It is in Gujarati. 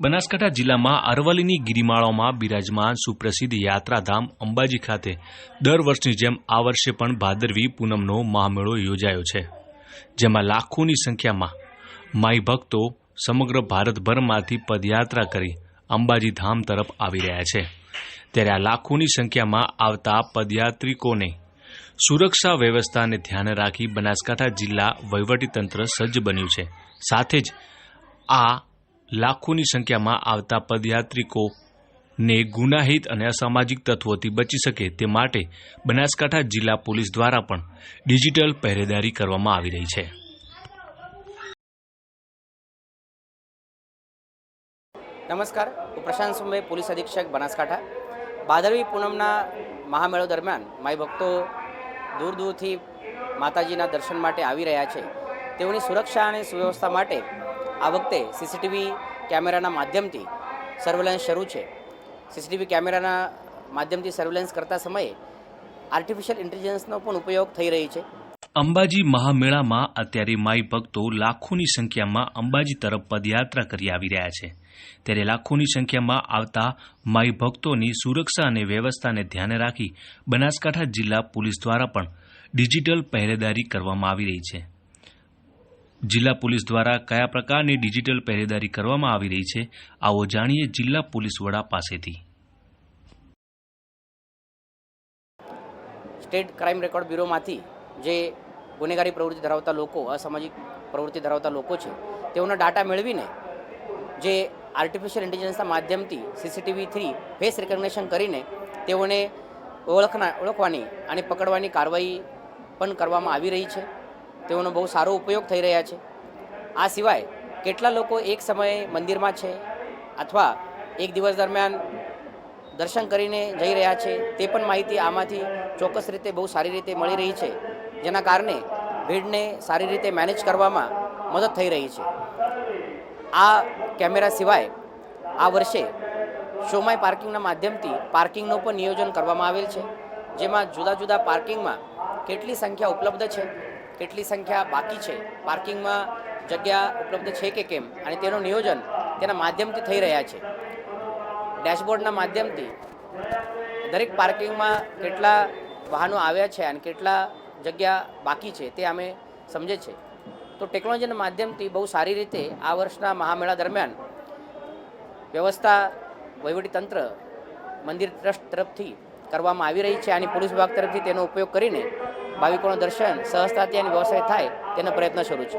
બનાસકાંઠા જિલ્લામાં અરવલ્લીની ગિરિમાળાઓમાં બિરાજમાન સુપ્રસિદ્ધ યાત્રાધામ અંબાજી ખાતે દર વર્ષની જેમ આ વર્ષે પણ ભાદરવી પૂનમનો મહામેળો યોજાયો છે, જેમાં લાખોની સંખ્યામાં માઈ ભક્તો સમગ્ર ભારતભરમાંથી પદયાત્રા કરી અંબાજી ધામ તરફ આવી રહ્યા છે. ત્યારે આ લાખોની સંખ્યામાં આવતા પદયાત્રિકોને સુરક્ષા વ્યવસ્થાને ધ્યાને રાખી બનાસકાંઠા જિલ્લા વહીવટીતંત્ર સજ્જ બન્યું છે. સાથે જ આ લાખોની સંખ્યામાં આવતા પદયાત્રિકોને ગુનાહિત અને અસામાજિક તત્વોથી બચી શકે તે માટે બનાસકાંઠા જિલ્લા પોલીસ દ્વારા પણ ડિજિટલ પહેરેદારી કરવામાં આવી રહી છે. નમસ્કાર, હું પ્રશાંત સુંબે પોલીસ અધિક્ષક બનાસકાંઠા. ભાદરવી પૂનમના મહામેળો દરમિયાન માય ભક્તો દૂર દૂરથી માતાજીના દર્શન માટે આવી રહ્યા છે. તેઓની સુરક્ષા અને સુવ્યવસ્થા માટે આ વખતે સીસીટીવી કેમેરાના માધ્યમથી સર્વેલન્સ શરૂ છે. સીસીટીવી કેમેરાના માધ્યમથી સર્વેલન્સ કરતા સમયે આર્ટિફિશિયલ ઇન્ટેલિજન્સનો પણ ઉપયોગ થઈ રહી છે. અંબાજી મહામેળામાં અત્યારે માઈ ભક્તો લાખોની સંખ્યામાં અંબાજી તરફ પદયાત્રા કરી આવી રહ્યા છે. ત્યારે લાખોની સંખ્યામાં આવતા માઈ ભક્તોની સુરક્ષા અને વ્યવસ્થાને ધ્યાને રાખી બનાસકાંઠા જિલ્લા પોલીસ દ્વારા પણ ડિજિટલ પહેરેદારી કરવામાં આવી રહી છે. જિલ્લા પોલીસ દ્વારા કયા પ્રકારની ડિજિટલ પહેરેદારી કરવામાં આવી રહી છે, આવો જાણીએ જિલ્લા પોલીસ વડા પાસેથી. સ્ટેટ ક્રાઇમ રેકોર્ડ બ્યુરોમાંથી જે ગુનેગારી પ્રવૃત્તિ ધરાવતા લોકો, અસામાજિક પ્રવૃત્તિ ધરાવતા લોકો છે, તેઓના ડાટા મેળવીને જે આર્ટિફિશિયલ ઇન્ટેલિજન્સના માધ્યમથી સીસીટીવી થ્રી ફેસ રિકગ્નેશન કરીને તેઓને ઓળખના, ઓળખવાની અને પકડવાની કાર્યવાહી પણ કરવામાં આવી રહી છે. તેઓનો બહુ સારો ઉપયોગ થઈ રહ્યા છે. આ સિવાય કેટલા લોકો એક સમયે મંદિરમાં છે અથવા એક દિવસ દરમિયાન દર્શન કરીને જઈ રહ્યા છે તે પણ માહિતી આમાંથી ચોક્કસ રીતે બહુ સારી રીતે મળી રહી છે, જેના કારણે ભીડને સારી રીતે મેનેજ કરવામાં મદદ થઈ રહી છે. આ કેમેરા સિવાય આ વર્ષે શોમાય પાર્કિંગના માધ્યમથી પાર્કિંગનું પણ નિયોજન કરવામાં આવેલ છે, જેમાં જુદા જુદા પાર્કિંગમાં કેટલી સંખ્યા ઉપલબ્ધ છે કેટલી સંખ્યા બાકી છે? પાર્કિંગમાં જગ્યા ઉપલબ્ધ છે કે કેમ? અને તેનું નિયોજન તેના માધ્યમથી થઈ રહ્યા છે. ડેશબોર્ડના માધ્યમથી દરેક પાર્કિંગમાં કેટલા વાહનો આવ્યા છે અને કેટલા જગ્યા બાકી છે તે અમે સમજે છે. તો ટેકનોલોજીના માધ્યમથી બહુ સારી રીતે આ વર્ષના મહામેળા દરમિયાન વ્યવસ્થા વહીવટીતંત્ર મંદિર ટ્રસ્ટ તરફથી કરવામાં આવી રહી છે અને પોલીસ વિભાગ તરફથી તેનો ઉપયોગ કરીને ભાવિકોનું દર્શન સહજતાથી અને વ્યવસાય થાય તેનો પ્રયત્ન શરૂ છે.